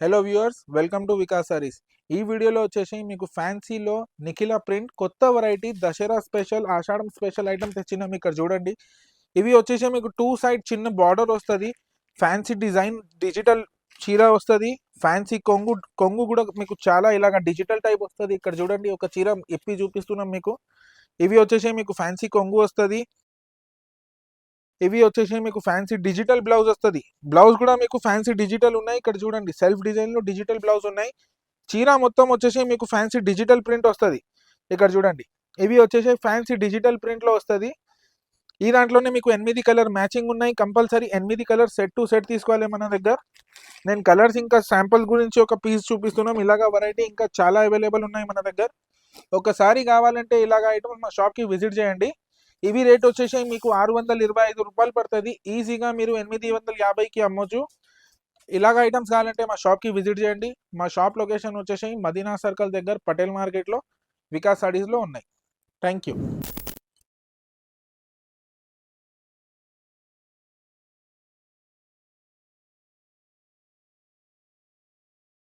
Hello viewers welcome to Vikas Sarees ఈ వీడియోలో వచ్చేసి మీకు ఫ్యాన్సీలో నిఖిల ప్రింట్ కొత్త variety Dasara special Ashadham special item తెచ్చినాం ఇక్కడ చూడండి. ఇవి వచ్చేసి మీకు టూ సైడ్ చిన్న బార్డర్ వస్తుంది. ఫ్యాన్సీ డిజైన్ డిజిటల్ చీర వస్తుంది. ఫ్యాన్సీ కొంగు కొంగు కూడా మీకు చాలా ఇలాగ డిజిటల్ టైప్ వస్తుంది. ఇక్కడ చూడండి ఒక చీర ఎప్పి చూపిస్తున్నాం మీకు. ఇవి వచ్చేసి మీకు ఫ్యాన్సీ కొంగు వస్తుంది. ఇవి వచ్చేసి మీకు ఫ్యాన్సీ డిజిటల్ బ్లౌజ్ వస్తుంది. బ్లౌజ్ కూడా మీకు ఫ్యాన్సీ డిజిటల్ ఉన్నాయి. ఇక్కడ చూడండి సెల్ఫ్ డిజైన్లో డిజిటల్ బ్లౌజ్ ఉన్నాయి. చీర మొత్తం వచ్చేసి మీకు ఫ్యాన్సీ డిజిటల్ ప్రింట్ వస్తుంది. ఇక్కడ చూడండి ఇవి వచ్చేసి ఫ్యాన్సీ డిజిటల్ ప్రింట్లో వస్తుంది. ఈ దాంట్లోనే మీకు ఎనిమిది కలర్ మ్యాచింగ్ ఉన్నాయి. కంపల్సరీ ఎనిమిది కలర్ సెట్ టు సెట్ తీసుకోవాలి మన దగ్గర. నేను కలర్స్ ఇంకా శాంపుల్ గురించి ఒక పీస్ చూపిస్తున్నాం. ఇలాగా వెరైటీ ఇంకా చాలా అవైలబుల్ ఉన్నాయి మన దగ్గర. ఒకసారి కావాలంటే ఇలాగ ఐటమ్స్ మా షాప్కి విజిట్ చేయండి. ఇవి రేట్ వచ్చేసి మీకు ఆరు వందల ఇరవై ఐదు రూపాయలు పడుతుంది. ఈజీగా మీరు ఎనిమిది వందల యాభైకి అమ్మొచ్చు. ఇలాగ ఐటమ్స్ కావాలంటే మా షాప్కి విజిట్ చేయండి. మా షాప్ లొకేషన్ వచ్చేసి మదీనా సర్కిల్ దగ్గర పటేల్ మార్కెట్లో వికాస్ స్టడీస్లో ఉన్నాయి. Thank you